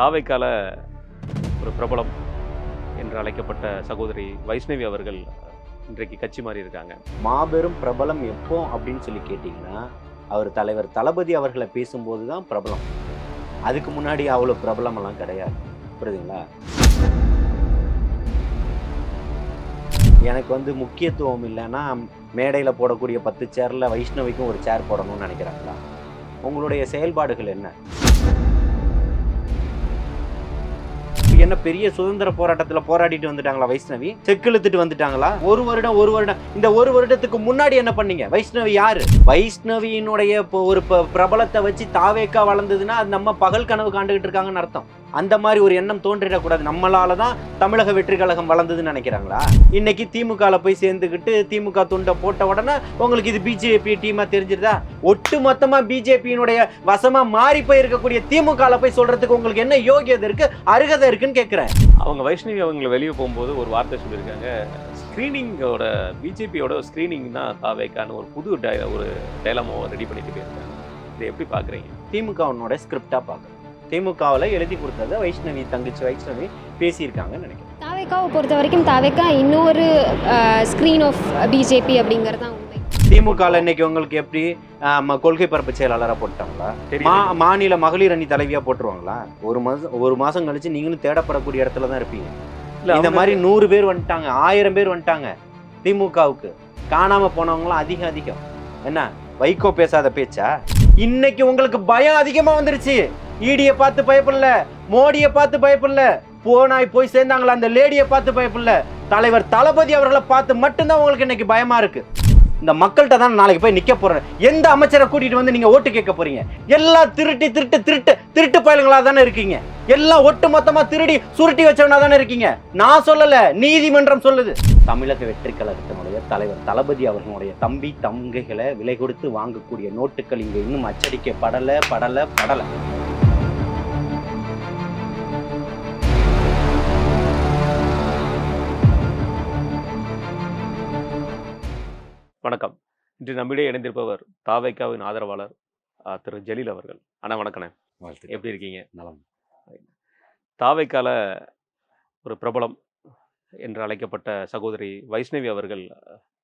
தாவைக்கால ஒரு பிரபலம் என்று அழைக்கப்பட்ட சகோதரி வைஷ்ணவி அவர்கள் இன்றைக்கு கட்சி மாறி இருக்காங்க. மாபெரும் பிரபலம் எப்போ அப்படின்னு சொல்லி கேட்டிங்கன்னா அவர் தலைவர் தளபதி அவர்களை பேசும்போது தான் பிரபலம். அதுக்கு முன்னாடி அவ்வளோ பிரபலமெல்லாம் கிடையாது. புரியுதுங்களா? எனக்கு வந்து முக்கியத்துவம் இல்லைன்னா மேடையில் போடக்கூடிய பத்து சேரில் வைஷ்ணவிக்கும் ஒரு சேர் போடணும்னு நினைக்கிறாங்களா? உங்களுடைய செயல்பாடுகள் என்ன? என்ன பெரிய சுதந்திர போராட்டத்தில் போராடிட்டு வந்துட்டாங்களா வைஷ்ணவி? செக்கிழுத்துட்டு வந்துட்டாங்களா? ஒரு வருடம் ஒரு வருடம். இந்த ஒரு வருடத்துக்கு முன்னாடி என்ன பண்ணீங்க? வைஷ்ணவி யாரு? வைஷ்ணவியினுடைய ஒரு ப- பிரபலத்தை வச்சு தாவேக்கா வளர்ந்ததுன்னா அது நம்ம பகல் கனவு காண்டுகிட்டு இருக்காங்கன்னு அர்த்தம். அந்த மாதிரி ஒரு எண்ணம் தோன்றிடக்கூடாது. நம்மளால தான் தமிழக வெற்றி கழகம் வளர்ந்ததுன்னு நினைக்கிறாங்களா? இன்னைக்கு திமுகல போய் சேர்ந்துக்கிட்டு திமுக துண்டை போட்ட உடனே உங்களுக்கு இது பிஜேபி டீமா தெரிஞ்சிருதா? ஒட்டு மொத்தமா பிஜேபியினுடைய வசமா மாறி போய் இருக்கக்கூடிய திமுகல போய் சொல்றதுக்கு உங்களுக்கு என்ன யோகியதை இருக்கு அருகதை இருக்குன்னு கேட்கிறேன் அவங்க வைஷ்ணவி அவங்களை வெளியே போகும்போது ஒரு வார்த்தை சொல்லியிருக்காங்க. ஸ்க்ரீனிங்கோட பிஜேபியோட ஸ்க்ரீனிங் தான் தாவேக்கான்னு ஒரு புது டை ஒரு டைலாமோ ரெடி பண்ணிட்டு போயிருக்காங்க. இதை எப்படி பார்க்குறீங்க திமுகவனோட ஸ்கிரிப்டா பார்க்கணும் திமுகவில் எழுதி கொடுத்ததை வைஷ்ணவி தங்கச்சி வைஷ்ணவி பேசியிருக்காங்கன்னு நினைக்கிறேன். தாவேக்காவை பொறுத்த வரைக்கும் தாவேக்கா இன்னொரு ஸ்க்ரீன் ஆஃப் பிஜேபி அப்படிங்கிறது தான் உண்மை. திமுகவில் இன்னைக்கு உங்களுக்கு எப்படி கொள்கை பரப்பு செயலாளராக போட்டாங்களா? மா மாநில மகளிர் அணி தலைவியா போட்டுருவாங்களா? ஒரு மாசம் ஒரு மாசம் கழிச்சு நீங்களும் தேடப்படக்கூடிய இடத்துல தான் இருப்பீங்க. இல்ல, இந்த மாதிரி நூறு பேர் வந்துட்டாங்க ஆயிரம் பேர் வந்துட்டாங்க திமுகவுக்கு. காணாம போனவங்களாம் அதிகம் அதிகம். என்ன? வைகோ பேசாத பேச்சா? இன்னைக்கு உங்களுக்கு பயம் அதிகமா வந்துருச்சு. ஈடியை பார்த்து பயப்படல மோடியை பார்த்து பயப்படல. போனாய் போய் சேர்ந்தாங்களா அந்த லேடியை பார்த்து பயப்படல. தலைவர் தளபதி அவர்களை பார்த்து மட்டும்தான் உங்களுக்கு இன்னைக்கு பயமா இருக்கு. இந்த மக்கள்கிட்ட தான் நாளைக்கு போய் நிக்க போறேன். எந்த அமைச்சரை கூட்டிட்டு வந்து நீங்க ஓட்டு கேட்க போறீங்க? எல்லாம் திருட்டி திருட்டு திருட்டு திருட்டு பயலுங்களா தானே இருக்கீங்க? எல்லாம் ஒட்டு மொத்தமா திருடி சுருட்டி வச்சவனா தானே இருக்கீங்க? நான் சொல்லல நீதிமன்றம் சொல்லுது. தமிழக வெற்றி கழகத்தினுடைய தலைவர் தளபதி அவர்களுடைய தம்பி தங்கைகளை விலை கொடுத்து வாங்கக்கூடிய நோட்டுகள் இங்க இன்னும் அச்சடிக்கப்படல படல படல. வணக்கம். இன்று நம்மிடையே இணைந்திருப்பவர் தாவைக்காவின் ஆதரவாளர் ஆ, திரு ஜலீல் அவர்கள். அண்ணா வணக்கண்ணே. எப்படி இருக்கீங்க? நலம். தாவைக்கால ஒரு பிரபலம் என்று அழைக்கப்பட்ட சகோதரி வைஷ்ணவி அவர்கள்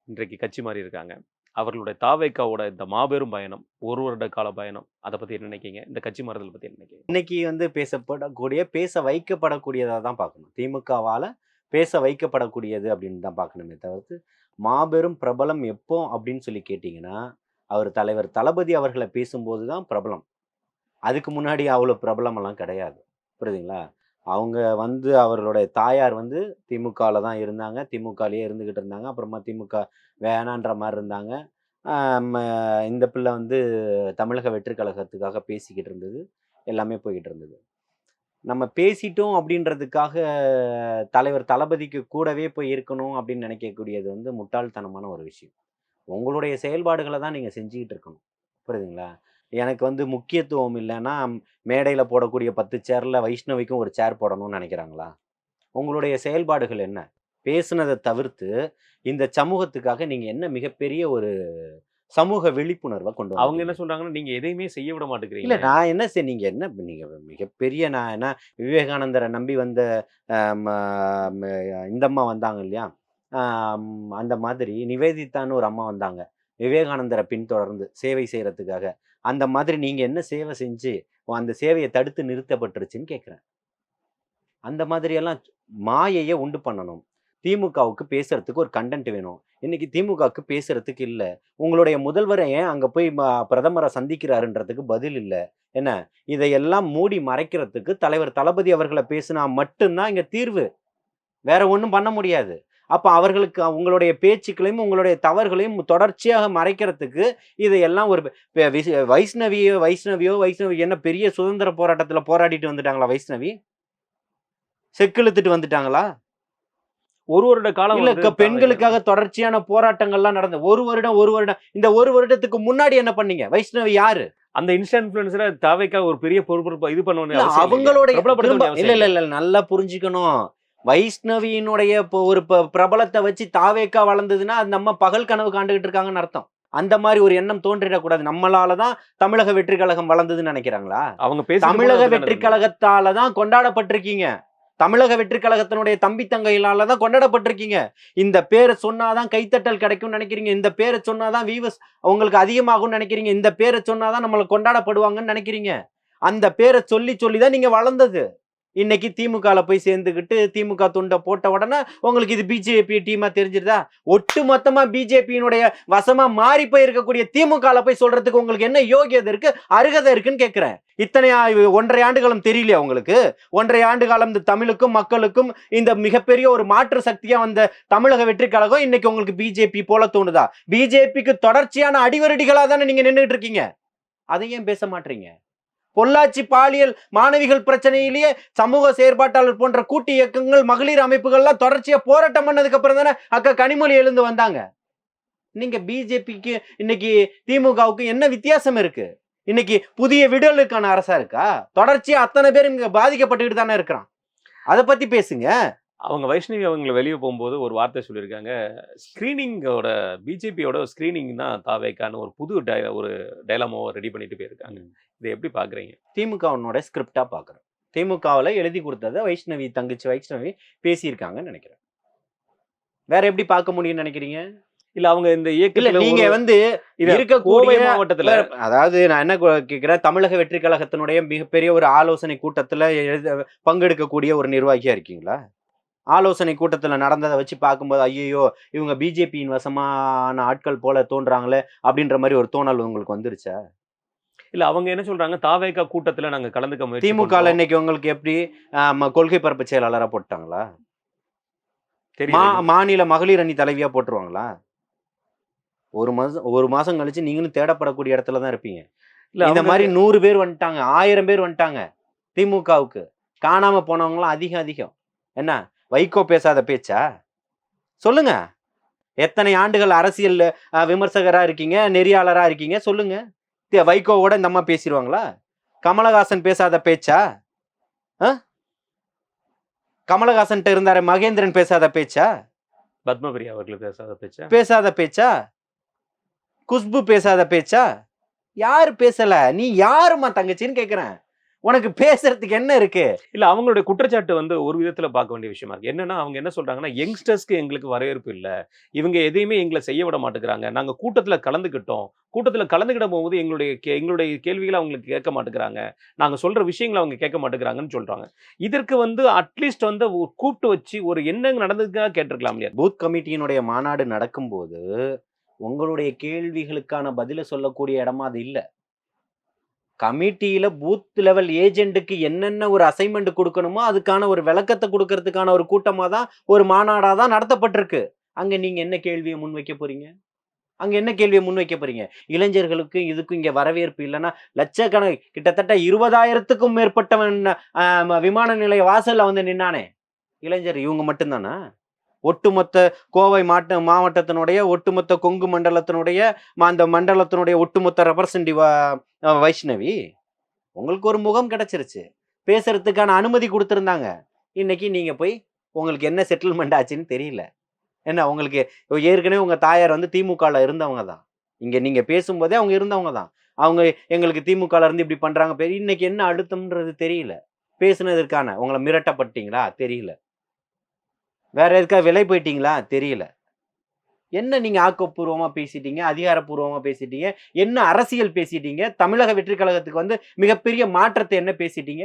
இன்றைக்கு கட்சி மாறி இருக்காங்க. அவர்களுடைய தாவைக்காவோட இந்த மாபெரும் பயணம் ஒரு வருட கால பயணம் அதை பத்தி என்ன நினைக்கீங்க இந்த கட்சி மாறுதல் பத்தி என்ன நினைக்கீங்க இன்னைக்கு வந்து பேசப்படக்கூடிய பேச வைக்கப்படக்கூடியதாக தான் பார்க்கணும். திமுகவால் பேச வைக்கப்படக்கூடியது அப்படின்னு தான் பார்க்கணுமே தவிர்த்து மாபெரும் பிரபலம் எப்போ அப்படின்னு சொல்லி கேட்டிங்கன்னா அவர் தலைவர் தளபதி அவர்களை பேசும்போது தான் பிரபலம். அதுக்கு முன்னாடி அவ்வளோ பிரபலமெல்லாம் கிடையாது. புரியுதுங்களா? அவங்க வந்து அவர்களுடைய தாயார் வந்து திமுகவில் தான் இருந்தாங்க. திமுகலேயே இருந்துக்கிட்டு இருந்தாங்க. அப்புறமா திமுக வேணான்ற மாதிரி இருந்தாங்க. இந்த பிள்ளை வந்து தமிழக வெற்றி கழகத்துக்காக பேசிக்கிட்டு இருந்தது. எல்லாமே போய்கிட்டு இருந்தது. நம்ம பேசிட்டோம் அப்படின்றதுக்காக தலைவர் தளபதிக்கு கூடவே போய் இருக்கணும் அப்படின்னு நினைக்கக்கூடியது வந்து முட்டாள்தனமான ஒரு விஷயம். உங்களுடைய செயல்பாடுகளை தான் நீங்கள் செஞ்சுக்கிட்டு இருக்கணும். புரியுதுங்களா? எனக்கு வந்து முக்கியத்துவம் இல்லைன்னா மேடையில் போடக்கூடிய பத்து சேரில் வைஷ்ணவிக்கும் ஒரு சேர் போடணும்னு நினைக்கிறாங்களா? உங்களுடைய செயல்பாடுகள் என்ன? பேசுனதை தவிர்த்து இந்த சமூகத்துக்காக நீங்கள் என்ன மிகப்பெரிய ஒரு சமூக விழிப்புணர்வை கொண்டு அவங்க? என்ன சொல்றாங்கன்னா நீங்க எதையுமே செய்ய விட இல்ல மாட்டேங்கிறீங்க நான் என்ன சரி நீங்க என்ன நீங்க மிகப்பெரிய நான் என்ன விவேகானந்தரை நம்பி வந்த இந்த அம்மா வந்தாங்க இல்லையா? அந்த மாதிரி நிவேதிதான்னு ஒரு அம்மா வந்தாங்க. விவேகானந்தரை பின்தொடர்ந்து சேவை செய்யறதுக்காக. அந்த மாதிரி நீங்க என்ன சேவை செஞ்சு அந்த சேவையை தடுத்து நிறுத்தப்பட்டுருச்சுன்னு கேட்குறேன் அந்த மாதிரியெல்லாம் மாயையை உண்டு பண்ணணும். திமுகவுக்கு பேசுறதுக்கு ஒரு கண்டென்ட் வேணும். இன்னைக்கு திமுகவுக்கு பேசுறதுக்கு இல்லை. உங்களுடைய முதல்வரை ஏன் அங்கே போய் ம- பிரதமரை சந்திக்கிறாருன்றதுக்கு பதில் இல்லை. என்ன? இதையெல்லாம் மூடி மறைக்கிறதுக்கு தலைவர் தளபதி அவர்களை பேசினா மட்டும்தான் இங்கே தீர்வு. வேற ஒன்றும் பண்ண முடியாது. அப்போ அவர்களுக்கு உங்களுடைய பேச்சுக்களையும் உங்களுடைய தவறுகளையும் தொடர்ச்சியாக மறைக்கிறதுக்கு இதையெல்லாம் ஒரு வைஷ்ணவியோ வைஷ்ணவியோ வைஷ்ணவி என்ன பெரிய சுதந்திர போராட்டத்தில் போராடிட்டு வந்துட்டாங்களா வைஷ்ணவி? செக்கிழுத்துட்டு வந்துட்டாங்களா? ஒரு வருட காலம் இல்ல பெண்களுக்காக தொடர்ச்சியான போராட்டங்கள்லாம் நடந்த ஒரு வருடம் ஒரு வருடம் இந்த ஒரு வருடத்துக்கு முன்னாடி என்ன பண்ணீங்க? வைஷ்ணவி யாரு? அந்த இன்ஸ்டா இன்ஃபுளுசர தாவைக்கா ஒரு பெரிய பொறுப்பு இது பண்ணணும் வேண்டிய இல்ல இல்ல இல்ல நல்லா புரிஞ்சுக்கணும். வைஷ்ணவியினுடைய இப்போ ஒரு பிரபலத்தை வச்சு தாவேக்கா வளர்ந்ததுன்னா அது நம்ம பகல் கனவு காண்டுகிட்டு இருக்காங்கன்னு அர்த்தம். அந்த மாதிரி ஒரு எண்ணம் தோன்றிடக்கூடாது. நம்மளால தான் தமிழக வெற்றி கழகம் வளர்ந்ததுன்னு நினைக்கிறாங்களா? அவங்க தமிழக வெற்றி கழகத்தால தான் கொண்டாடப்பட்டிருக்கீங்க. தமிழக வெற்றி கழகத்தினுடைய தம்பி தங்கையினால தான் கொண்டாடப்பட்டிருக்கீங்க. இந்த பேரை சொன்னாதான் கைத்தட்டல் கிடைக்கும்னு நினைக்கிறீங்க. இந்த பேரை சொன்னாதான் வீவஸ் உங்களுக்கு அதிகமாகும்னு நினைக்கிறீங்க. இந்த பேரை சொன்னாதான் நம்மளை கொண்டாடப்படுவாங்கன்னு நினைக்கிறீங்க. அந்த பேரை சொல்லி சொல்லி தான் நீங்க வளர்ந்தது. இன்னைக்கு திமுகல போய் சேர்ந்துக்கிட்டு திமுக துண்டை போட்ட உடனே உங்களுக்கு இது பிஜேபி டீமா தெரிஞ்சிருதா? ஒட்டு மொத்தமா பிஜேபியினுடைய வசமா மாறி போயிருக்கக்கூடிய திமுகவில் திமுகல போய் சொல்றதுக்கு உங்களுக்கு என்ன யோகியதை இருக்கு அருகதை இருக்குன்னு கேட்கிறேன் இத்தனை ஒன்றரை ஆண்டு காலம் தெரியலையா உங்களுக்கு? ஒன்றரை ஆண்டு காலம் இந்த தமிழுக்கும் மக்களுக்கும் இந்த மிகப்பெரிய ஒரு மாற்று சக்தியா வந்த தமிழக வெற்றி கழகம் இன்னைக்கு உங்களுக்கு பிஜேபி போல தோணுதா? பிஜேபிக்கு தொடர்ச்சியான அடிவரடிகளா தானே நீங்க நின்றுட்டு இருக்கீங்க? அதை ஏன் பேச மாட்டீங்க? பொள்ளாச்சி பாலியல் மாணவிகள் பிரச்சனையிலேயே சமூக செயற்பாட்டாளர் போன்ற கூட்டு இயக்கங்கள் மகளிர் அமைப்புகள்லாம் தொடர்ச்சியாக போராட்டம் பண்ணதுக்கு அப்புறம் தானே அக்கா கனிமொழி எழுந்து வந்தாங்க. நீங்க பிஜேபிக்கு இன்னைக்கு திமுகவுக்கு என்ன வித்தியாசம் இருக்கு? இன்னைக்கு புதிய விடுதலுக்கான அரசா இருக்கா? தொடர்ச்சியா அத்தனை பேர் இங்க பாதிக்கப்பட்டுக்கிட்டு தானே இருக்கிறான். அதை பத்தி பேசுங்க. அவங்க வைஷ்ணவி அவங்கள வெளியே போகும்போது ஒரு வார்த்தை சொல்லியிருக்காங்க. ஸ்க்ரீனிங்கோட பிஜேபியோட ஸ்க்ரீனிங் தான் தாவேக்கான ஒரு புது டை ஒரு டைலாமாவை ரெடி பண்ணிட்டு போயிருக்காங்க. இதை எப்படி பாக்குறீங்க? திமுகவினோட ஸ்கிரிப்டா பாக்குறோம் திமுகவுல எழுதி கொடுத்ததை வைஷ்ணவி தங்கச்சி வைஷ்ணவி பேசியிருக்காங்கன்னு நினைக்கிறேன். வேற எப்படி பார்க்க முடியும்னு நினைக்கிறீங்க? இல்ல அவங்க இந்த இயக்கத்துல நீங்க வந்து இத கோவை இருக்கக்கூடிய மாவட்டத்துல அதாவது நான் என்ன கு- கேக்குறேன்? தமிழக வெற்றி கழகத்தினுடைய மிகப்பெரிய ஒரு ஆலோசனை கூட்டத்துல எழுத பங்கெடுக்கக்கூடிய ஒரு நிர்வாகியா இருக்கீங்களா? ஆலோசனை கூட்டத்துல நடந்ததை வச்சு பார்க்கும்போது ஐயோ இவங்க பிஜேபியின் வசமான ஆட்கள் போல தோன்றாங்களே அப்படின்ற மாதிரி ஒரு தோணல் உங்களுக்கு வந்துருச்சா? இல்ல அவங்க என்ன சொல்றாங்க? தாவேக்கா கூட்டத்துல நாங்க கலந்துக்க முயற்சி திமுக. இன்னைக்கு உங்களுக்கு எப்படி கொள்கை பரப்பு செயலாளரா போட்டாங்களா. மா மாநில மகளிர் அணி தலைவியா போட்டுருவாங்களா? ஒரு மாசம் ஒரு மாசம் கழிச்சு நீங்களும் தேடப்படக்கூடிய இடத்துல தான் இருப்பீங்க. இல்ல இந்த மாதிரி நூறு பேர் வந்துட்டாங்க ஆயிரம் பேர் வந்துட்டாங்க திமுகவுக்கு. காணாம போனவங்களாம் அதிகம் அதிகம். என்ன? வைகோ பேசாத பேச்சா? சொல்லுங்க. எத்தனை ஆண்டுகள் அரசியல் அஹ், விமர்சகரா இருக்கீங்க நெறியாளரா இருக்கீங்க சொல்லுங்க. வைகோவோட இந்த அம்மா பேசிடுவாங்களா கமலஹாசன் பேசாத பேச்சா? கமலஹாசன்ட்ட இருந்தாரு மகேந்திரன் பேசாத பேச்சா? பத்மபிரியா அவர்கள் பேசாத பேச்ச? பேசாத பேச்சா? குஷ்பு பேசாத பேச்சா? யாரு பேசல? நீ யாரும்மா தங்கச்சின்னு கேக்குறேன். உனக்கு பேசுறதுக்கு என்ன இருக்கு? இல்ல அவங்களுடைய குற்றச்சாட்டு வந்து ஒரு விதத்துல பார்க்க வேண்டிய விஷயமா இருக்கு. என்னன்னா அவங்க என்ன சொல்றாங்கன்னா யங்ஸ்டர்ஸ்க்கு எங்களுக்கு வரவேற்பு இல்ல. இவங்க எதையுமே எங்களை செய்ய விட மாட்டேங்கிறாங்க. நாங்க கூட்டத்துல கலந்துக்கிட்டோம். கூட்டத்துல கலந்துக்கிட போகும்போது எங்களுடைய கே- எங்களுடைய கேள்விகளை அவங்களுக்கு கேட்க மாட்டேங்கிறாங்க. நாங்க சொல்ற விஷயங்களை அவங்க கேட்க மாட்டேங்கிறாங்கன்னு சொல்றாங்க. இதற்கு வந்து அட்லீஸ்ட் வந்து ஒரு கூப்பிட்டு வச்சு ஒரு என்ன நடந்ததுக்காக கேட்டிருக்கலாம் இல்லையா? பூத் கமிட்டியினுடைய மாநாடு நடக்கும்போது உங்களுடைய கேள்விகளுக்கான பதில சொல்லக்கூடிய இடமா அது இல்ல. கமிட்டியில பூத் லெவல் ஏஜென்ட்டுக்கு என்னென்ன ஒரு அசைன்மெண்ட் கொடுக்கணுமோ அதுக்கான ஒரு விளக்கத்தை கொடுக்கறதுக்கான ஒரு கூட்டமாக தான் ஒரு மாநாடாக தான் நடத்தப்பட்டிருக்கு. அங்கே நீங்கள் என்ன கேள்வியை முன்வைக்க போறீங்க? அங்க என்ன கேள்வியை முன்வைக்க போறீங்க? இளைஞர்களுக்கு இதுக்கும் இங்க வரவேற்பு இல்லைன்னா லட்சக்கணக்கு கிட்டத்தட்ட இருபதாயிரத்துக்கும் மேற்பட்டவன் விமான நிலைய வாசல்ல வந்து நின்னானே. இளைஞர் இவங்க மட்டும்தானா? ஒட்டுமொத்த கோவை மாட்ட மாவட்டத்தினுடைய ஒட்டுமொத்த கொங்கு மண்டலத்தினுடைய அந்த மண்டலத்தினுடைய ஒட்டுமொத்த ரெப்ரசன்டிவ் வைஷ்ணவி. உங்களுக்கு ஒரு முகம் கிடைச்சிருச்சு. பேசுறதுக்கான அனுமதி கொடுத்துருந்தாங்க. இன்னைக்கு நீங்க போய் உங்களுக்கு என்ன செட்டில்மெண்ட் ஆச்சுன்னு தெரியல. என்ன உங்களுக்கு ஏற்கனவே உங்க தாயார் வந்து திமுகல இருந்தவங்க தான். இங்க நீங்க பேசும்போதே அவங்க இருந்தவங்க தான். அவங்க எங்களுக்கு திமுகல இருந்து இப்படி பண்றாங்க. பேர் இன்னைக்கு என்ன அழுத்தம்ன்றது தெரியல. பேசுனதற்கான உங்களை மிரட்டப்பட்டீங்களா? தெரியல. வேற எதுக்கா விலை போயிட்டீங்களா? தெரியல. என்ன நீங்க ஆக்கப்பூர்வமா பேசிட்டீங்க? அதிகாரப்பூர்வமா பேசிட்டீங்க? என்ன அரசியல் பேசிட்டீங்க? தமிழக வெற்றி கழகத்துக்கு வந்து மிகப்பெரிய மாற்றத்தை என்ன பேசிட்டீங்க?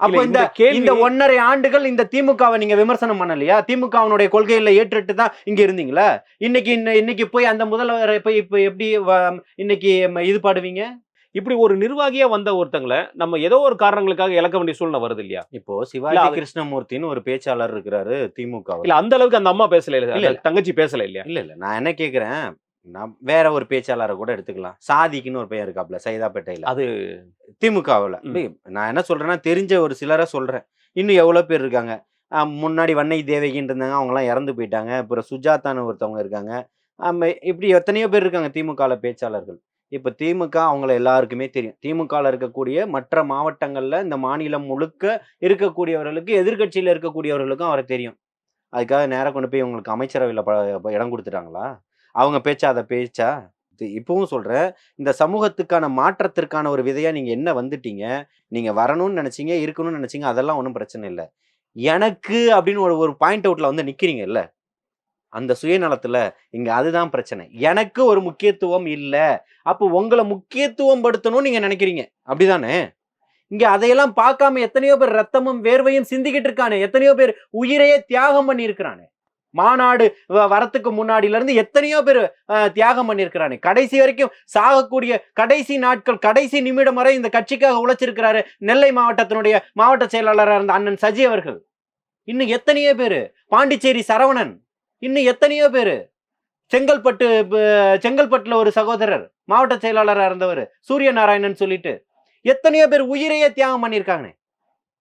அப்போ இந்த இந்த ஒன்னரை ஆண்டுகள் இந்த திமுகவை நீங்க விமர்சனம் பண்ணலையா? திமுகவினுடைய கொள்கையில ஏற்றுட்டு தான் இங்க இருந்தீங்களா? இன்னைக்கு இன்ன- இன்னைக்கு போய் அந்த முதல்வரை போய் இப்ப எப்படி இன்னைக்கு இது பாடுவீங்க? இப்படி ஒரு நிர்வாகியா வந்த ஒருத்தங்களை நம்ம ஏதோ ஒரு காரணங்களுக்காக இழக்க வேண்டிய சூழ்நிலை வருது இல்லையா? இப்போ சிவாஜி கிருஷ்ணமூர்த்தின்னு ஒரு பேச்சாளர் இருக்கிறாரு திமுக இல்ல அந்த அளவுக்கு அந்த அம்மா பேசல இல்ல தங்கச்சி பேசல இல்லையா? இல்ல இல்ல நான் என்ன கேக்குறேன் நான் வேற ஒரு பேச்சாளரை கூட எடுத்துக்கலாம். சாதிக்குன்னு ஒரு பையன் இருக்காப்ல சைதாப்பேட்டையில. அது திமுகவில். நான் என்ன சொல்றேன்னா தெரிஞ்ச ஒரு சிலரை சொல்றேன். இன்னும் எவ்வளவு பேர் இருக்காங்க? முன்னாடி வன்னை தேவகின்னு இருந்தாங்க அவங்கலாம் இறந்து போயிட்டாங்க. அப்புறம் சுஜாதான்னு ஒருத்தவங்க இருக்காங்க. இப்படி எத்தனையோ பேர் இருக்காங்க திமுகவில் பேச்சாளர்கள். இப்போ திமுக அவங்கள எல்லாருக்குமே தெரியும். திமுகவில் இருக்கக்கூடிய மற்ற மாவட்டங்களில் இந்த மாநிலம் முழுக்க இருக்கக்கூடியவர்களுக்கு எதிர்க்கட்சியில் இருக்கக்கூடியவர்களுக்கும் அவரை தெரியும். அதுக்காக நேராக கொண்டு போய் உங்களுக்கு அமைச்சரவையில் ப- இடம் கொடுத்துட்டாங்களா? அவங்க பேச்சா அதை பேச்சா? இது இப்பவும் சொல்கிறேன் இந்த சமூகத்துக்கான மாற்றத்திற்கான ஒரு விதையாக நீங்கள் என்ன வந்துட்டீங்க? நீங்கள் வரணும்னு நினச்சிங்க இருக்கணும்னு நினச்சிங்க அதெல்லாம் ஒன்றும் பிரச்சனை இல்லை. எனக்கு அப்படின்னு ஒரு ஒரு பாயிண்ட் அவுட்டில் வந்து நிற்கிறீங்கல்ல அந்த சுயநலத்துல இங்க அதுதான் பிரச்சனை. எனக்கு ஒரு முக்கியத்துவம் இல்லை. அப்போ உங்களை முக்கியத்துவம் படுத்தணும்னு நீங்க நினைக்கிறீங்க. அப்படிதானே? இங்க அதையெல்லாம் பார்க்காம எத்தனையோ பேர் ரத்தமும் வேர்வையும் சிந்திக்கிட்டு இருக்கானே. எத்தனையோ பேர் உயிரையே தியாகம் பண்ணியிருக்கிறானே. மாநாடு வ- வரத்துக்கு முன்னாடில இருந்து எத்தனையோ பேர் தியாகம் பண்ணியிருக்கிறானே. கடைசி வரைக்கும் சாகக்கூடிய கடைசி நாட்கள் கடைசி நிமிடம் வரை இந்த கட்சிக்காக உழைச்சிருக்கிறாரு நெல்லை மாவட்டத்தினுடைய மாவட்ட செயலாளராக இருந்த அண்ணன் சஜி அவர்கள். இன்னும் எத்தனையோ பேர்? பாண்டிச்சேரி சரவணன். இன்னும் எத்தனையோ பேர்? செங்கல்பட்டு செங்கல்பட்டில் ஒரு சகோதரர் மாவட்ட செயலாளராக இருந்தவர் சூரிய நாராயணன் சொல்லிட்டு எத்தனையோ பேர் உயிரையே தியாகம் பண்ணியிருக்காங்கண்ணே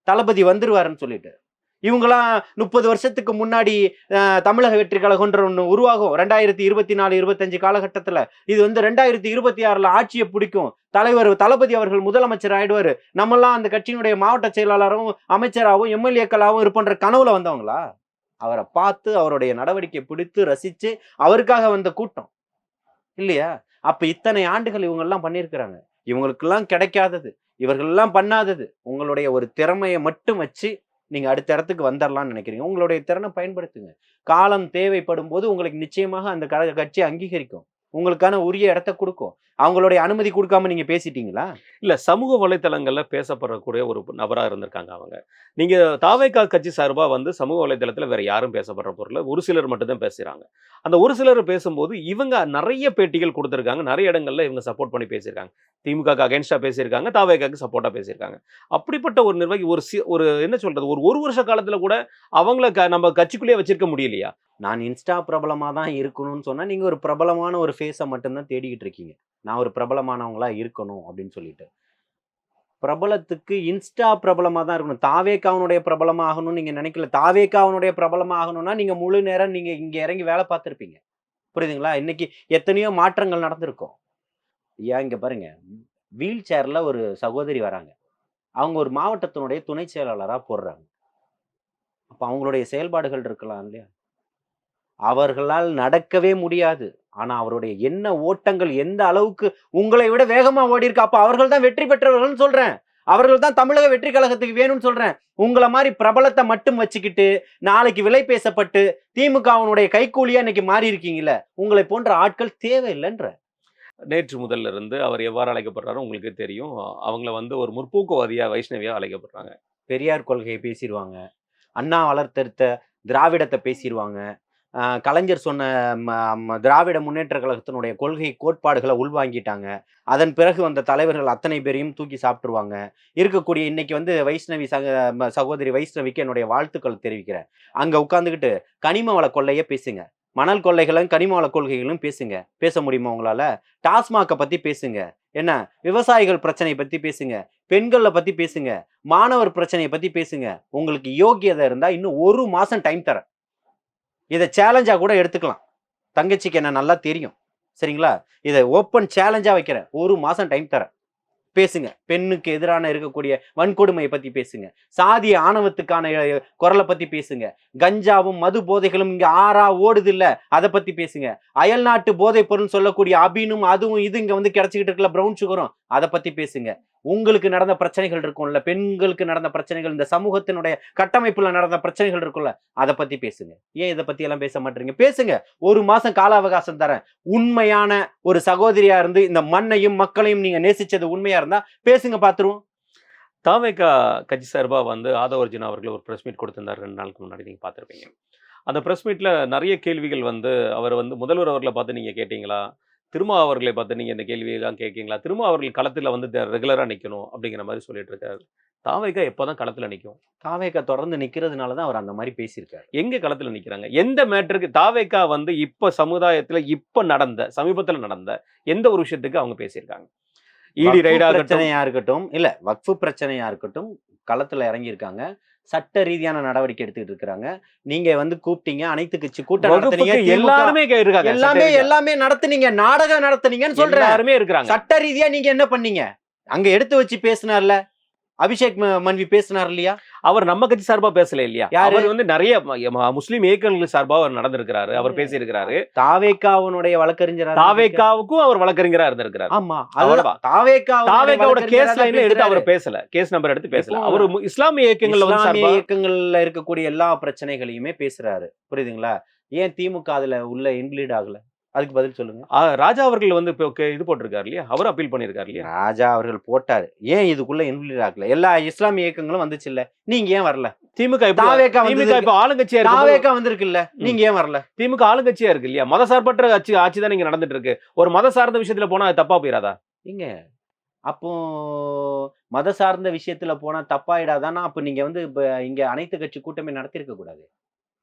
தளபதி வந்துருவாருன்னு சொல்லிட்டு. இவங்களாம் முப்பது வருஷத்துக்கு முன்னாடி தமிழக வெற்றி கழகம்ன்ற ஒன்று உருவாகும். ரெண்டாயிரத்தி இருபத்தி நாலு இருபத்தஞ்சு காலகட்டத்தில். இது வந்து ரெண்டாயிரத்தி இருபத்தி ஆறில் ஆட்சியை பிடிக்கும். தலைவர் தளபதி அவர்கள் முதலமைச்சர் ஆயிடுவார். நம்மெல்லாம் அந்த கட்சியினுடைய மாவட்ட செயலாளரும் அமைச்சராகவும் எம்எல்ஏக்களாகவும் இருப்பன்ற கனவுல வந்தவங்களா? அவரை பார்த்து அவருடைய நடவடிக்கை பிடித்து ரசித்து அவருக்காக வந்த கூட்டம். இல்லையா? அப்போ இத்தனை ஆண்டுகள் இவங்கெல்லாம் பண்ணியிருக்கிறாங்க. இவங்களுக்கெல்லாம் கிடைக்காதது. இவர்கள்லாம் பண்ணாதது. உங்களுடைய ஒரு திறமையை மட்டும் வச்சு நீங்கள் அடுத்த இடத்துக்கு வந்துடலாம்னு நினைக்கிறீங்க. உங்களுடைய திறனை பயன்படுத்துங்க. காலம் தேவைப்படும் போது உங்களுக்கு நிச்சயமாக அந்த க- கட்சி அங்கீகரிக்கும். உங்களுக்கான உரிய இடத்த கொடுக்கும். அவங்களுடைய அனுமதி கொடுக்காம நீங்க பேசிட்டீங்களா? இல்ல சமூக வலைதளங்கள்ல பேசப்படக்கூடிய ஒரு நபராக இருந்திருக்காங்க அவங்க. நீங்க தாவைக்கா கட்சி சார்பா வந்து சமூக வலைதளத்துல வேற யாரும் பேசப்படுற பொருள் ஒரு சிலர் மட்டும்தான் பேசுறாங்க. அந்த ஒரு சிலர் பேசும்போது இவங்க நிறைய பேட்டிகள் கொடுத்துருக்காங்க. நிறைய இடங்கள்ல இவங்க சப்போர்ட் பண்ணி பேசியிருக்காங்க. திமுக அகேன்ஸ்டா பேசியிருக்காங்க. தாவேக்காக்கு சப்போர்ட்டா பேசியிருக்காங்க. அப்படிப்பட்ட ஒரு நிர்வாகி ஒரு சி- ஒரு என்ன சொல்றது? ஒரு ஒரு வருஷ காலத்துல கூட அவங்கள க- நம்ம கட்சிக்குள்ளேயே வச்சிருக்க முடியலையா? நான் இன்ஸ்டா பிரபலமாக தான் இருக்கணும்னு சொன்னால் நீங்கள் ஒரு பிரபலமான ஒரு ஃபேஸை மட்டும்தான் தேடிக்கிட்டு இருக்கீங்க. நான் ஒரு பிரபலமானவங்களாக இருக்கணும் அப்படின்னு சொல்லிட்டு. பிரபலத்துக்கு இன்ஸ்டா பிரபலமாக தான் இருக்கணும். தாவேக்காவனுடைய பிரபலமாக ஆகணும்னு நீங்கள் நினைக்கல. தாவேக்காவனுடைய பிரபலமாக ஆகணும்னா நீங்கள் முழு நேரம் நீங்கள் இங்கே இறங்கி வேலை பார்த்துருப்பீங்க. புரியுதுங்களா? இன்னைக்கு எத்தனையோ மாற்றங்கள் நடந்திருக்கும். ஏன் இங்கே பாருங்க. வீல் சேரில் ஒரு சகோதரி வராங்க. அவங்க ஒரு மாவட்டத்தினுடைய துணை செயலாளராக போடுறாங்க. அப்போ அவங்களுடைய செயல்பாடுகள் இருக்கலாம் இல்லையா? அவர்களால் நடக்கவே முடியாது. ஆனா அவருடைய என்ன ஓட்டங்கள் எந்த அளவுக்கு உங்களை விட வேகமா ஓடி இருக்கு அப்ப அவர்கள் தான் வெற்றி பெற்றவர்கள்னு சொல்றேன். அவர்கள் தான் தமிழக வெற்றி கழகத்துக்கு வேணும்னு சொல்றேன். உங்களை மாதிரி பிரபலத்தை மட்டும் வச்சுக்கிட்டு நாளைக்கு விலை பேசப்பட்டு திமுகவினுடைய கைக்கூலியா இன்னைக்கு மாறி இருக்கீங்கல்ல உங்களை போன்ற ஆட்கள் தேவையில்லைன்ற. நேற்று முதல்ல இருந்து அவர் எவ்வாறு அழைக்கப்படுறாரோ உங்களுக்கு தெரியும். அவங்கள வந்து ஒரு முற்போக்குவாதியா வைஷ்ணவியா அழைக்கப்படுறாங்க. பெரியார் கொள்கையை பேசிடுவாங்க அண்ணா வளர்த்தெடுத்த திராவிடத்தை பேசிடுவாங்க கலைஞர் சொன்ன ம- திராவிட முன்னேற்ற கழகத்தினுடைய கொள்கை கோட்பாடுகளை உள்வாங்கிட்டாங்க. அதன் பிறகு வந்த தலைவர்கள் அத்தனை பேரையும் தூக்கி சாப்பிட்டுருவாங்க. இருக்கக்கூடிய இன்னைக்கு வந்து வைஷ்ணவி சக சகோதரி வைஷ்ணவிக்கு என்னுடைய வாழ்த்துக்கள் தெரிவிக்கிறேன். அங்கே உட்காந்துக்கிட்டு கனிம வள கொள்ளைய பேசுங்க. மணல் கொள்ளைகளும் கனிம வள கொள்கைகளும் பேசுங்க. பேச முடியுமா உங்களால்? டாஸ்மாக்கை பற்றி பேசுங்க. என்ன? விவசாயிகள் பிரச்சனையை பற்றி பேசுங்க. பெண்களை பற்றி பேசுங்க. மாணவர் பிரச்சனையை பற்றி பேசுங்க. உங்களுக்கு யோகியதை இருந்தால் இன்னும் ஒரு மாதம் டைம் தரேன். இதை சேலஞ்சாக கூட எடுத்துக்கலாம். தங்கச்சிக்கு என்ன நல்லா தெரியும். சரிங்களா? இதை ஓப்பன் சேலஞ்சாக வைக்கிறேன். ஒரு மாதம் டைம் தரேன். பேசுங்க. பெண்ணுக்கு எதிரான இருக்கக்கூடிய வன்கொடுமையை பத்தி பேசுங்க. சாதிய ஆணவத்துக்கான குரலை பத்தி பேசுங்க. கஞ்சாவும் மது போதைகளும் இங்க ஆறா ஓடுது இல்ல அதை பத்தி பேசுங்க. அயல்நாட்டு போதைப் பொருள் சொல்லக்கூடிய அபினும் அதுவும் இது இங்க வந்து கிடைச்சிக்கிட்டு இருக்கல ப்ரௌன் சுகரும் அதை பத்தி பேசுங்க. உங்களுக்கு நடந்த பிரச்சனைகள் இருக்கும்ல பெண்களுக்கு நடந்த பிரச்சனைகள் இந்த சமூகத்தினுடைய கட்டமைப்புல நடந்த பிரச்சனைகள் இருக்கும்ல அதை பத்தி பேசுங்க. ஏன் இதை பத்தி எல்லாம் பேச மாட்டீங்க பேசுங்க. ஒரு மாசம் கால அவகாசம் தரேன். உண்மையான ஒரு சகோதரியா இருந்து இந்த மண்ணையும் மக்களையும் நீங்க நேசிச்சது உண்மையா இருந்தா பேசுங்க பாத்துருவோம். தாவேக்கா கட்சி சார்பாக வந்து ஆதவர்ஜினா அவர்கள் ஒரு ப்ரெஸ் மீட் கொடுத்திருந்தார் ரெண்டு நாளுக்கு முன்னாடி நீங்கள் பார்த்துருப்பீங்க அந்த ப்ரெஸ் மீட்டில் நிறைய கேள்விகள் வந்து அவர் வந்து முதல்வர் அவர்களை பார்த்து நீங்கள் கேட்டிங்களா? திருமா அவர்களை பார்த்து நீங்க இந்த கேள்வியெல்லாம் கேட்கீங்களா? திருமா அவர்கள் களத்துல வந்து ரெகுலரா நிக்கணும் அப்படிங்கிற மாதிரி சொல்லிட்டு இருக்காரு தாவேக்கா எப்போதான் களத்துல நிக்கும்? தாவேக்கா தொடர்ந்து நிக்கிறதுனால தான் அவர் அந்த மாதிரி பேசியிருக்காரு. எங்க களத்துல நிக்கிறாங்க? எந்த மேட்டருக்கு தாவேக்கா வந்து இப்ப சமுதாயத்துல இப்ப நடந்த சமீபத்துல நடந்த எந்த ஒரு விஷயத்துக்கு அவங்க பேசியிருக்காங்க? இடி வக்ஃபு ரைட் ஆகட்டும். பிரச்சனையா இருக்கட்டும் இல்ல வக்ஃபு பிரச்சனையா இருக்கட்டும் களத்துல இறங்கி இருக்காங்க சட்ட ரீதியான நடவடிக்கை எடுத்துக்கிட்டு இருக்காங்க நீங்க வந்து கூப்பிட்டீங்க அனைத்து கட்சி கூட்டம் நடத்துனீங்க எல்லாருமே இருக்காங்க எல்லாமே. எல்லாமே நடத்துனீங்க நாடகம் நடத்துனீங்கன்னு சொல்றேன். எல்லாருமே இருக்கிறாங்க. சட்ட ரீதியா நீங்க என்ன பண்ணீங்க? அங்க எடுத்து வச்சு பேசினார்ல? அபிஷேக் மன்வி பேசினார் இல்லையா? அவர் நம்ம கட்சி சார்பா பேசல இல்லையா? அவர் வந்து நிறைய முஸ்லிம் இயக்கங்கள் சார்பா அவர் நடந்திருக்கிறாரு அவர் பேசியிருக்கிறாரு. தாவேக்காவனுடைய வழக்கறிஞர் தாவேக்காவுக்கும் அவர் வழக்கறிஞரா இருந்திருக்கிறாரு. ஆமா. தாவேக்கா தாவேக்காவோட கேஸ் லைன்ல எடுத்து அவர் பேசல. கேஸ் நம்பர் எடுத்து பேசல. அவர் இஸ்லாமிய இயக்கங்கள்ல வந்து இஸ்லாமிய இயக்கங்கள்ல இருக்கக்கூடிய எல்லா பிரச்சனைகளையுமே பேசுறாரு. புரியுதுங்களா? ஏன் திமுக அதுல உள்ள இன்க்ளீட் ஆகல? அதுக்கு பதில் சொல்லுங்க. ராஜா அவர்கள் வந்து இப்போ இது போட்டிருக்காரு இல்லையா? அவர் அப்பீல் பண்ணிருக்காரு இல்லையா? ராஜா அவர்கள் போட்டாரு. ஏன் இதுக்குள்ள இன்க்ளீட் ஆகல? எல்லா இஸ்லாமிய இயக்கங்களும் வந்துச்சு இல்ல நீங்க ஏன் வரல? திமுக திமுக இப்ப ஆளுங்கட்சியா இருக்கு தாவேக்கா வந்திருக்குல்ல. நீங்க ஏன் வரல? திமுக ஆளுங்கட்சியா இருக்கு இல்லையா? மத சார்பற்ற ஆட்சி ஆட்சி தான் இங்க நடந்துட்டு இருக்கு. ஒரு மத சார்ந்த விஷயத்துல போனா அது தப்பா போயிடாதா இங்க அப்போ மத சார்ந்த விஷயத்துல போனா தப்பாயிடாதானா? அப்ப நீங்க வந்து இப்ப இங்க அனைத்து கட்சி கூட்டமே நடத்திருக்க கூடாது.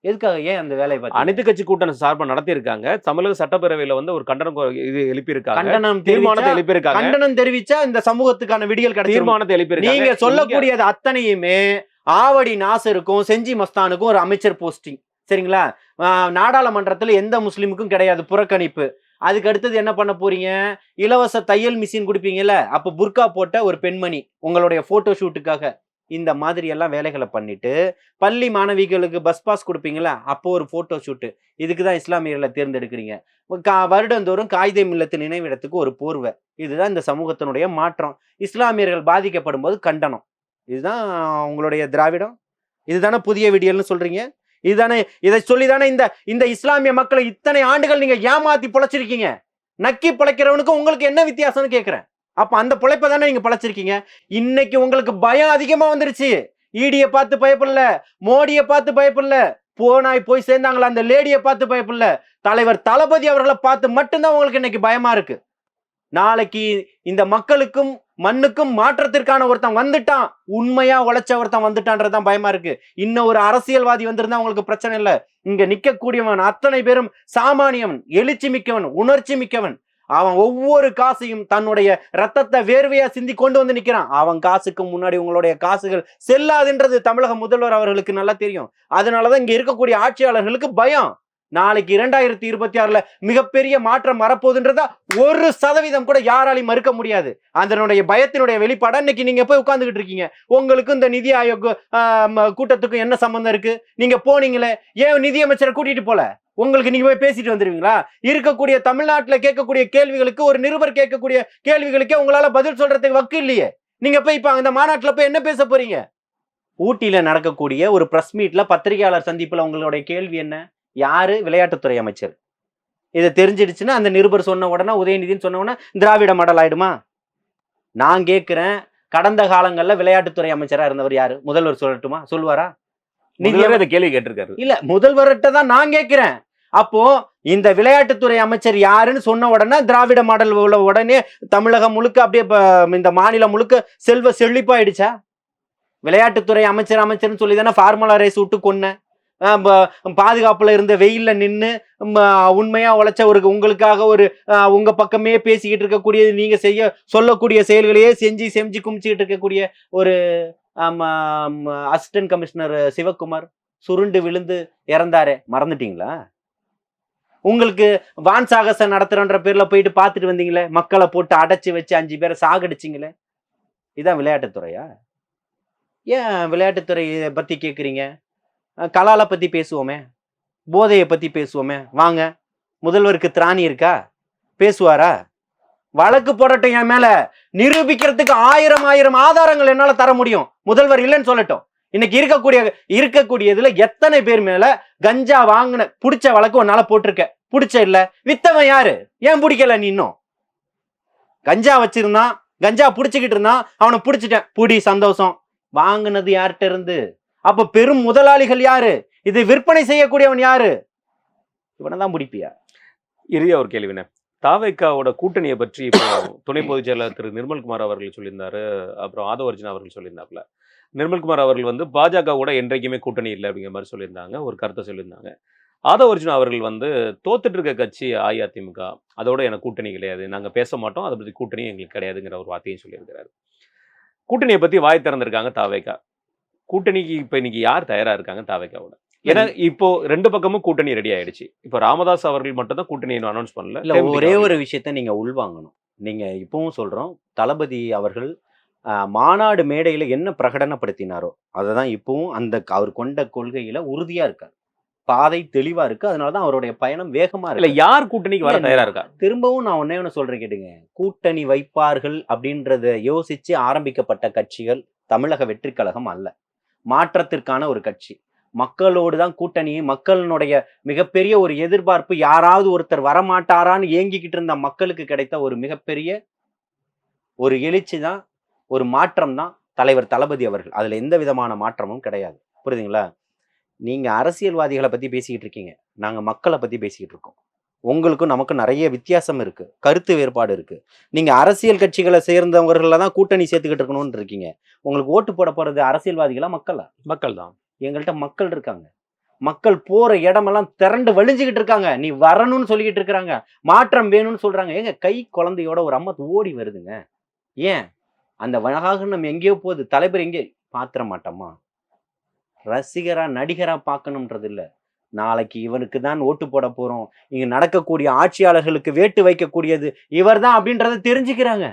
எதுக்காக ஏன் அந்த வேலையை பார்த்து அனைத்து கட்சி கூட்டம் சார்பா நடத்தி இருக்காங்க தமிழக சட்டப்பேரவையில வந்து ஒரு கண்டனம் இது எழுப்பியிருக்காங்க. கண்டனம் தீர்மானத்தை எழுப்பியிருக்காங்க. கண்டனம் தெரிவிச்சா இந்த சமூகத்துக்கான விடியல் கிடைச்சிரும். தீர்மானத்தை எழுப்பியிருக்காங்க. நீங்க சொல்லக்கூடியது அத்தனையுமே ஆவடி நாசருக்கும் செஞ்சி மஸ்தானுக்கும் ஒரு அமைச்சர் போஸ்டிங். சரிங்களா? நாடாளுமன்றத்துல எந்த முஸ்லிமுக்கும் கிடையாது புறக்கணிப்பு. அதுக்கு அடுத்தது என்ன பண்ண போறீங்க? இலவச தையல் மிஷின் கொடுப்பீங்கல்ல? அப்ப புர்கா போட்ட ஒரு பெண்மணி உங்களுடைய போட்டோ ஷூட்டுக்காக. இந்த மாதிரி எல்லாம் வேலைகளை பண்ணிட்டு பள்ளி மாணவிகளுக்கு பஸ் பாஸ் கொடுப்பீங்களா? அப்போ ஒரு போட்டோ ஷூட்டு இதுக்கு தான் இஸ்லாமியர்களை தேர்ந்தெடுக்கிறீங்க. கா- வருடந்தோறும் காயிதே மில்லத்து நினைவிடத்துக்கு ஒரு போர்வை. இதுதான் இந்த சமூகத்தினுடைய மாற்றம். இஸ்லாமியர்கள் பாதிக்கப்படும் போது கண்டனம். இதுதான் உங்களுடைய திராவிடம்? இதுதானே புதிய விடியல்னு சொல்றீங்க? இதுதானே இதை சொல்லி தானே இந்த இந்த இஸ்லாமிய மக்களை இத்தனை ஆண்டுகள் நீங்க ஏமாத்தி பொழைச்சிருக்கீங்க? நக்கி பிழைக்கிறவனுக்கு உங்களுக்கு என்ன வித்தியாசம்னு கேட்குறேன் அப்போ அந்த பிழைப்பை தானே நீங்கள் பிழைச்சிருக்கீங்க? இன்னைக்கு உங்களுக்கு பயம் அதிகமாக வந்துருச்சு. ஈடியை பார்த்து பயப்படல. மோடியை பார்த்து பயப்படல. போனாய் போய் சேர்ந்தாங்களா? அந்த லேடியை பார்த்து பயப்படல. தலைவர் தளபதி அவர்களை பார்த்து மட்டும்தான் உங்களுக்கு இன்னைக்கு பயமா இருக்கு. நாளைக்கு இந்த மக்களுக்கும் மண்ணுக்கும் மாற்றத்திற்கான ஒருத்தன் வந்துட்டான். உண்மையா உழைச்ச ஒருத்தன் வந்துட்டான்றதுதான் பயமா இருக்கு. இன்னும் ஒரு அரசியல்வாதி வந்திருந்தா உங்களுக்கு பிரச்சனை இல்லை. இங்க நிக்கக்கூடியவன் அத்தனை பேரும் சாமானியவன் எழுச்சி மிக்கவன் உணர்ச்சி மிக்கவன். அவன் ஒவ்வொரு காசையும் தன்னுடைய ரத்தத்தை வேர்வையா சிந்தி கொண்டு வந்து நிக்கிறான். அவன் காசுக்கு முன்னாடி உங்களுடைய காசுகள் செல்லாதுன்றது தமிழக முதல்வர் அவர்களுக்கு நல்லா தெரியும். அதனாலதான் இங்க இருக்கக்கூடிய ஆட்சியாளர்களுக்கு பயம். நாளைக்கு இரண்டாயிரத்தி இருபத்தி ஆறுல மிகப்பெரிய மாற்றம் வரப்போகுதுன்றதா ஒரு சதவீதம் கூட யாராலையும் மறுக்க முடியாது. அதனுடைய பயத்தினுடைய வெளிப்பாடா இன்னைக்கு நீங்க போய் உட்காந்துக்கிட்டு இருக்கீங்க. உங்களுக்கு இந்த நிதி ஆயோக் கூட்டத்துக்கும் என்ன சம்பந்தம் இருக்கு? நீங்க போனீங்களே ஏன் நிதியமைச்சரை கூட்டிட்டு போல? உங்களுக்கு நீங்க போய் பேசிட்டு வந்துருவீங்களா? இருக்கக்கூடிய தமிழ்நாட்டுல கேட்கக்கூடிய கேள்விகளுக்கு ஒரு நிருபர் கேட்கக்கூடிய கேள்விகளுக்கே உங்களால பதில் சொல்றதுக்கு வக்கு இல்லையே. நீங்க போய் இப்ப அந்த மாநாட்டுல போய் என்ன பேச போறீங்க? ஊட்டியில நடக்கக்கூடிய ஒரு பிரஸ் மீட்ல பத்திரிகையாளர் சந்திப்புல உங்களுடைய கேள்வி என்ன? யாரு? விளையாட்டுத்துறை அமைச்சர். இதை தெரிஞ்சிடுச்சுன்னா அந்த நிருபர் சொன்ன உடனே உதயநிதினு சொன்ன உடனே திராவிட மாடல் ஆயிடுமா? நான் கேட்கிறேன் கடந்த காலங்கள்ல விளையாட்டுத்துறை அமைச்சரா இருந்தவர் யாரு? முதல்வர் சொல்லட்டுமா? முதல்வர் இந்த கேள்வி கேட்டிருக்காரு. இல்ல முதல்வர்கிட்ட தான் நான் கேட்கிறேன். அப்போ இந்த விளையாட்டுத்துறை அமைச்சர் யாருன்னு சொன்ன உடனே திராவிட மாடல் உள்ள உடனே தமிழகம் முழுக்க அப்படியே இந்த மாநிலம் முழுக்க செல்வ செழிப்பாயிடுச்சா? விளையாட்டுத்துறை அமைச்சர் அமைச்சர்னு சொல்லி தானே ஃபார்முலா ரேஸ் விட்டு கொன்ன. பாதுகாப்புல இருந்த வெயில்ல நின்று உண்மையா உழைச்ச ஒரு உங்களுக்காக ஒரு உங்க பக்கமே பேசிக்கிட்டு இருக்கக்கூடிய நீங்க செய்ய சொல்லக்கூடிய செயல்களையே செஞ்சு செஞ்சு குமிச்சுக்கிட்டு இருக்கக்கூடிய ஒரு அசிஸ்டன்ட் கமிஷனர் சிவகுமார் சுருண்டு விழுந்து இறந்தாரே. மறந்துட்டீங்களா? உங்களுக்கு வான் சாகசம் நடத்துறன்ற பேர்ல போயிட்டு பார்த்துட்டு வந்தீங்களே? மக்களை போட்டு அடைச்சி வச்சு அஞ்சு பேரை சாகடிச்சிங்களே? இதான் விளையாட்டுத்துறையா ஏன் விளையாட்டுத்துறையை பத்தி கேட்குறீங்க கலால பத்தி பேசுவோமே. போதையை பத்தி பேசுவோமே. வாங்க. முதல்வருக்கு திராணி இருக்கா? பேசுவாரா? வழக்கு போடட்டும் என் மேல. நிரூபிக்கிறதுக்கு ஆயிரம் ஆயிரம் ஆதாரங்கள் என்னால தர முடியும். முதல்வர் இல்லைன்னு சொல்லட்டும். இன்னைக்கு இருக்கக்கூடிய இருக்கக்கூடியதுல எத்தனை பேர் மேல கஞ்சா வாங்கின புடிச்ச வழக்கு உன்னால போட்டிருக்க? புடிச்ச இல்ல. வித்தவன் யாரு? ஏன் பிடிக்கல நீ இன்னும்? கஞ்சா வச்சிருந்தான் கஞ்சா புடிச்சுக்கிட்டு இருந்தான் அவனை புடிச்சிட்டேன். புடி சந்தோஷம். வாங்குனது யார்கிட்ட இருந்து? அப்ப பெரும் முதலாளிகள் யாரு? இது விற்பனை செய்யக்கூடியவன் யாரு? இவனை தான் பிடிப்பியா? இறுதியா ஒரு கேள்வினே தாவேக்காவோட கூட்டணியை பற்றி இப்போ துணை பொதுச் செயலாளர் திரு நிர்மல்குமார் அவர்கள் சொல்லியிருந்தாரு அப்புறம் ஆதவர்ஜுனா அவர்கள் சொல்லியிருந்தாப்புல. நிர்மல்குமார் அவர்கள் வந்து பாஜகவோட என்றைக்குமே கூட்டணி இல்லை அப்படிங்கிற மாதிரி சொல்லியிருந்தாங்க ஒரு கருத்தை சொல்லியிருந்தாங்க. ஆதவர்ஜுனா அவர்கள் வந்து தோத்துட்டு இருக்க கட்சி அஇஅதிமுக அதோட எனக்கு கூட்டணி கிடையாது. நாங்கள் பேச மாட்டோம் அதை பற்றி கூட்டணி எங்களுக்கு கிடையாதுங்கிற ஒரு வார்த்தையும் சொல்லியிருக்கிறாரு. கூட்டணியை பற்றி வாய் திறந்திருக்காங்க தாவேக்கா கூட்டணிக்கு இப்போ இன்னைக்கு யார் தயாரா இருக்காங்க தாவேக்காவோட ஏன்னா இப்போ ரெண்டு பக்கமும் கூட்டணி ரெடி ஆயிடுச்சு. இப்போ ராமதாஸ் அவர்கள் மட்டும் தான் கூட்டணி அனௌன்ஸ் பண்ணல. ஒரே. ஒரு விஷயத்த நீங்க உள்வாங்கணும். நீங்க இப்பவும் சொல்றோம் தளபதி அவர்கள் மாநாடு மேடையில என்ன பிரகடனப்படுத்தினாரோ அதை தான் இப்பவும் அந்த அவர் கொண்ட கொள்கையில உறுதியா இருக்கார். பாதை தெளிவா இருக்கு. அதனாலதான் அவருடைய பயணம் வேகமா இல்ல யார் கூட்டணிக்கு வர இல்ல, தயாரா இருக்கா? திரும்பவும் நான் ஒன்னே ஒன்று சொல்றேன் கேட்டுங்க. கூட்டணி வைப்பார்கள் அப்படின்றத யோசிச்சு ஆரம்பிக்கப்பட்ட கட்சிகள் தமிழக வெற்றி கழகம் அல்ல. மாற்றத்திற்கான ஒரு கட்சி. மக்களோடு தான் கூட்டணி மக்களினுடைய மிகப்பெரிய ஒரு எதிர்பார்ப்பு யாராவது ஒருத்தர் வரமாட்டாரான்னு ஏங்கிக்கிட்டு இருந்த மக்களுக்கு கிடைத்த ஒரு மிகப்பெரிய ஒரு எழுச்சி தான் ஒரு மாற்றம் தான் தலைவர் தளபதி அவர்கள். அதுல எந்த விதமான மாற்றமும் கிடையாது. புரியுதுங்களா? நீங்க அரசியல்வாதிகளை பத்தி பேசிக்கிட்டு இருக்கீங்க. நாங்க மக்களை பத்தி பேசிக்கிட்டு இருக்கோம். உங்களுக்கும் நமக்கும் நிறைய வித்தியாசம் இருக்கு. கருத்து வேறுபாடு இருக்கு. நீங்க அரசியல் கட்சிகளை சேர்ந்தவர்கள தான் கூட்டணி சேர்த்துக்கிட்டு இருக்கணும்னு இருக்கீங்க. உங்களுக்கு ஓட்டு போட போறது அரசியல்வாதிகளா மக்களா? மக்கள் தான். எங்கள்கிட்ட மக்கள் இருக்காங்க. மக்கள் போற இடமெல்லாம் திரண்டு வழிஞ்சுக்கிட்டு இருக்காங்க. நீ வரணும்னு சொல்லிக்கிட்டு இருக்காங்க மாற்றம் வேணும்னு சொல்றாங்க. ஏங்க கை குழந்தையோட ஒரு அம்மா ஓடி வருதுங்க. ஏன்? அந்த வழகாகனம் எங்கேயோ போகுது. தலைவர் எங்கே? பாத்திர மாட்டோமா ரசிகரா நடிகரா பார்க்கணுன்றது இல்லை. நாளைக்கு இவனுக்கு தான் ஓட்டு போட போறோம். இங்க நடக்கக்கூடிய ஆட்சியாளர்களுக்கு வேட்டு வைக்கக்கூடியது இவர்தான் அப்படின்றத தெரிஞ்சுக்கிறாங்க.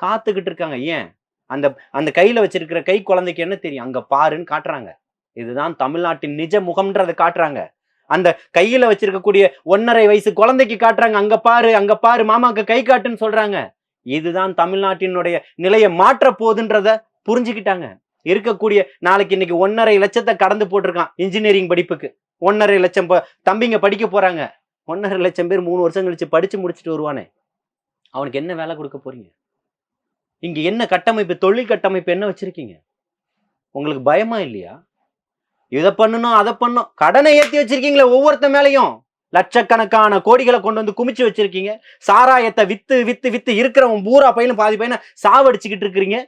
காத்துக்கிட்டு இருக்காங்க. ஏன்? அந்த அந்த கையில வச்சிருக்கிற கை குழந்தைக்கு என்ன தெரியும்? அங்க பாருன்னு காட்டுறாங்க. இதுதான் தமிழ்நாட்டின் நிஜ முகம்ன்றதை காட்டுறாங்க. அந்த கையில வச்சிருக்கக்கூடிய ஒன்னரை வயசு குழந்தைக்கு காட்டுறாங்க. அங்க பாரு அங்க பாரு மாமாக்கு கை காட்டுன்னு சொல்றாங்க. இதுதான் தமிழ்நாட்டினுடைய நிலையை மாற்ற போகுதுன்றத புரிஞ்சுக்கிட்டாங்க. இருக்கக்கூடிய நாளைக்கு இன்னைக்கு ஒன்னரை லட்சத்தை கடந்து போட்டிருக்கான் இன்ஜினியரிங் படிப்புக்கு. ஒன்னரை லட்சம் தம்பிங்க படிக்க போறாங்க. ஒன்னரை லட்சம் பேர் மூணு வருஷம் கழிச்சு படிச்சு முடிச்சுட்டு வருவானே. அவனுக்கு என்ன வேலை கொடுக்க போறீங்க? இங்க என்ன கட்டமைப்பு தொழில் கட்டமைப்பு என்ன வச்சிருக்கீங்க? உங்களுக்கு பயமா இல்லையா? இதை பண்ணணும் அதை பண்ணும் கடனை ஏற்றி வச்சிருக்கீங்களே ஒவ்வொருத்த மேலையும். லட்சக்கணக்கான கோடிகளை கொண்டு வந்து குமிச்சு வச்சிருக்கீங்க. சாராயத்தை வித்து வித்து வித்து இருக்கிறவன் பூரா பையனும் பாதி பையனை சாவடிச்சுக்கிட்டு இருக்கிறீங்க.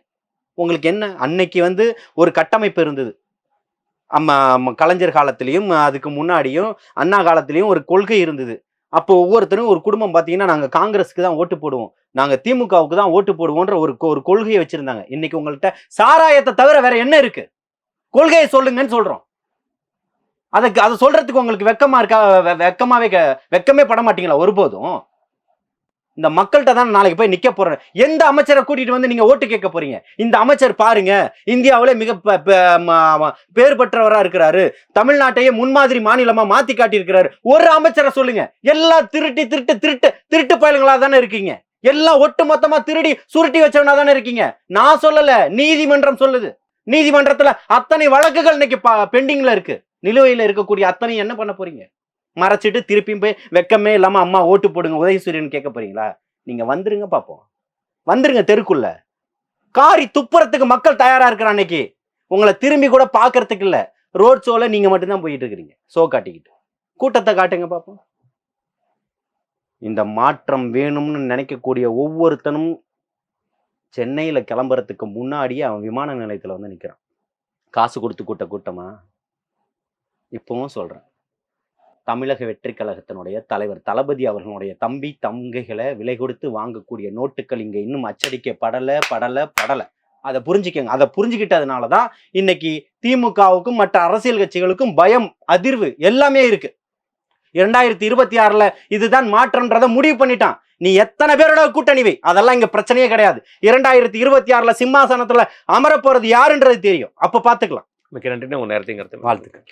உங்களுக்கு என்ன? அன்னைக்கு வந்து ஒரு கட்டமைப்பு இருந்தது. அம்மா கலைஞர் காலத்திலையும் அதுக்கு முன்னாடியும் அண்ணா காலத்திலையும் ஒரு கொள்கை இருந்தது. அப்போ ஒவ்வொருத்தரும் ஒரு குடும்பம் பார்த்தீங்கன்னா நாங்கள் காங்கிரஸுக்கு தான் ஓட்டு போடுவோம். நாங்கள் திமுகவுக்கு தான் ஓட்டு போடுவோன்ற ஒரு ஒரு கொள்கையை வச்சுருந்தாங்க. இன்னைக்கு உங்கள்கிட்ட சாராயத்தை தவிர வேற என்ன இருக்கு? கொள்கையை சொல்லுங்கன்னு சொல்கிறோம் அதுக்கு அதை சொல்றதுக்கு உங்களுக்கு வெக்கமா இருக்கா வெ- வெக்கமாவே க- வெக்கமே பட மாட்டீங்களா ஒருபோதும்? இந்த மக்கள்கிட்ட தான் நாளைக்கு போய் நிக்க போறேன். எந்த அமைச்சரை கூட்டிட்டு வந்து நீங்க ஓட்டு கேட்க போறீங்க? இந்த அமைச்சர் பாருங்க இந்தியாவிலே மிக பேர் பெற்றவரா இருக்கிறாரு. தமிழ்நாட்டையே முன்மாதிரி மாநிலமா மாத்தி காட்டியிருக்கிறாரு. ஒரு அமைச்சரை சொல்லுங்க. எல்லாம் திருட்டி திருட்டு திருட்டு திருட்டு பயலுங்களா தானே இருக்கீங்க. எல்லாம் ஒட்டு மொத்தமா திருடி சுருட்டி வச்சவனா தானே இருக்கீங்க. நான் சொல்லல நீதிமன்றம் சொல்லுது. நீதிமன்றத்துல அத்தனை வழக்குகள் இன்னைக்கு பெண்டிங்ல இருக்கு. நிலுவையில் இருக்கக்கூடிய அத்தனை என்ன பண்ண போறீங்க? மறைச்சிட்டு திருப்பியும் போய் வெக்கமே இல்லாமல் அம்மா ஓட்டு போடுங்க உதயசூரியன் கேட்க போறீங்களா? நீங்க வந்துருங்க பார்ப்போம் வந்துருங்க தெருக்குள்ள. காரி துப்புறதுக்கு மக்கள் தயாரா இருக்கிற அன்னைக்கு. உங்களை திரும்பி கூட பாக்குறதுக்கு இல்ல. ரோட் ஷோல நீங்க மட்டும்தான் போயிட்டு இருக்கிறீங்க. ஷோ காட்டிக்கிட்டு. கூட்டத்தை காட்டுங்க பார்ப்போம் இந்த மாற்றம் வேணும்னு நினைக்கக்கூடிய ஒவ்வொருத்தனும் சென்னையில கிளம்புறதுக்கு முன்னாடியே அவன் விமான நிலையத்துல வந்து நிக்கிறான். காசு கொடுத்து கூட்ட கூட்டமா? இப்பவும் சொல்றேன். தமிழக வெற்றி கழகத்தினுடைய தலைவர் தளபதி அவர்களுடைய தம்பி தங்கைகளை விலை கொடுத்து வாங்கக்கூடிய நோட்டுகள் இங்க இன்னும் அச்சடிக்கப்படல படல படல. அதை புரிஞ்சுக்கங்க. அதை புரிஞ்சுக்கிட்டதுனால தான் இன்னைக்கு திமுகவுக்கும் மற்ற அரசியல் கட்சிகளுக்கும் பயம் அதிர்வு எல்லாமே இருக்கு. இரண்டாயிரத்தி இருபத்தி ஆறுல இதுதான் மாற்றம்ன்றதை முடிவு பண்ணிட்டான். நீ எத்தனை பேரோட கூட்டணி வை? அதெல்லாம் இங்க பிரச்சனையே கிடையாது. இரண்டாயிரத்தி இருபத்தி ஆறுல சிம்மாசனத்துல அமர போறது யாருன்றது தெரியும். அப்ப பாத்துக்கலாம். மிக்க நன்றி உங்க நேரத்தையும் வாழ்த்துக்கள்.